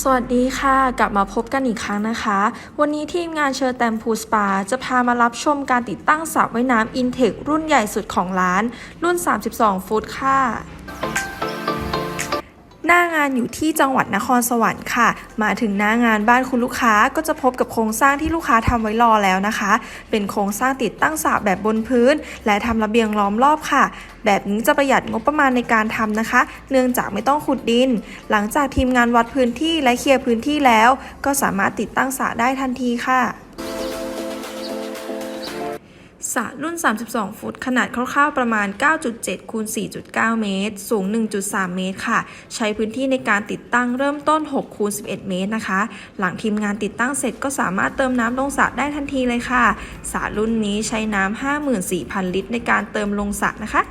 สวัสดีค่ะ กลับมาพบกันอีกครั้งนะคะ วันนี้ทีมงานเชอร์แตมพูสปา จะพามารับชมการติดตั้งสระว่ายน้ำอินเทครุ่นใหญ่สุดของร้าน รุ่น 32 ฟุตค่ะ น้างานอยู่ที่จังหวัดนครสวรรค์ค่ะ มาถึงหน้างานบ้านคุณลูกค้าก็จะพบกับโครงสร้างที่ลูกค้าทำไว้รอแล้วนะคะ เป็นโครงสร้างติดตั้งสระแบบบนพื้น และทำระเบียงล้อมรอบค่ะ แบบนี้จะประหยัดงบประมาณในการทำนะคะ เนื่องจากไม่ต้องขุดดิน หลังจากทีมงานวัดพื้นที่และเคลียร์พื้นที่แล้ว ก็สามารถติดตั้งสระได้ทันทีค่ะ สระรุ่น 32 ฟุต ขนาดคร่าวๆ ประมาณ 9.7 คูณ 4.9 เมตร สูง 1.3 เมตรค่ะ ใช้พื้นที่ในการติดตั้งเริ่มต้น 6 คูณ 11 เมตรนะคะ หลังทีมงานติดตั้งเสร็จก็สามารถเติมน้ำลงสระได้ทันทีเลยค่ะ สระรุ่นนี้ใช้น้ำ 54,000 ลิตรในการเติมลงสระนะคะ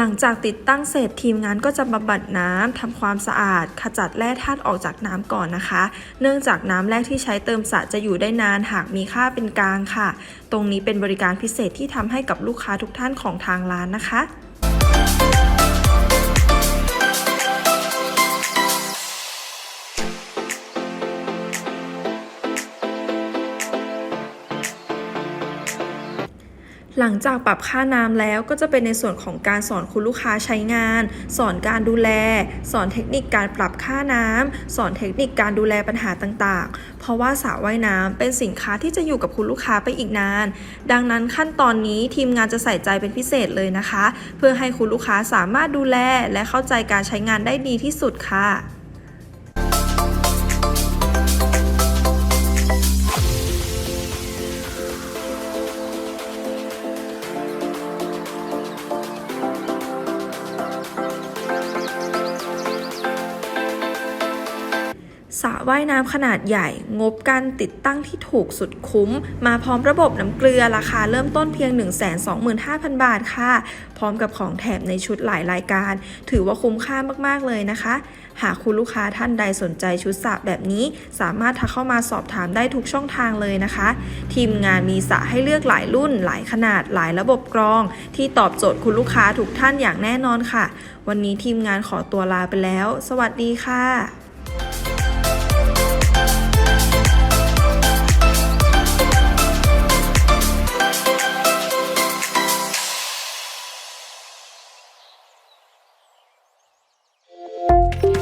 หลังจากติดตั้งเสร็จทีมงานก็จะบำบัดน้ำทำความสะอาด ขจัดแร่ธาตุออกจากน้ำก่อนนะคะ เนื่องจากน้ำแร่ที่ใช้เติมสระจะอยู่ได้นานหากมีค่าเป็นกลางค่ะ ตรงนี้เป็นบริการพิเศษที่ทำให้กับลูกค้าทุกท่านของทางร้านนะคะ หลังจากปรับค่าน้ำแล้วก็จะเป็นในส่วนของการสอนคุณลูกค้าใช้งาน สอนการดูแล สอนเทคนิคการปรับค่าน้ำสอนเทคนิคการดูแลปัญหาต่างๆ เพราะว่าสระว่ายน้ำเป็นสินค้าที่จะอยู่กับคุณลูกค้าไปอีกนาน ดังนั้นขั้นตอนนี้ทีมงานจะใส่ใจเป็นพิเศษเลยนะคะ เพื่อให้คุณลูกค้าสามารถดูแลและเข้าใจการใช้งานได้ดีที่สุดค่ะ สระว่ายน้ำขนาดใหญ่ งบการติดตั้งที่ถูกสุดคุ้ม มาพร้อมระบบน้ำเกลือราคาเริ่มต้นเพียง 125,000 บาทค่ะ พร้อมกับของแถมในชุดหลายรายการ ถือว่าคุ้มค่ามากๆเลยนะคะ หากคุณลูกค้าท่านใดสนใจชุดสระแบบนี้ สามารถทักเข้ามาสอบถามได้ทุกช่องทางเลยนะคะ ทีมงานมีสระให้เลือกหลายรุ่น หลายขนาดหลายระบบกรอง ที่ตอบโจทย์คุณลูกค้าทุกท่านอย่างแน่นอนค่ะ วันนี้ทีมงานขอตัวลาไปแล้ว สวัสดีค่ะ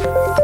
Bye.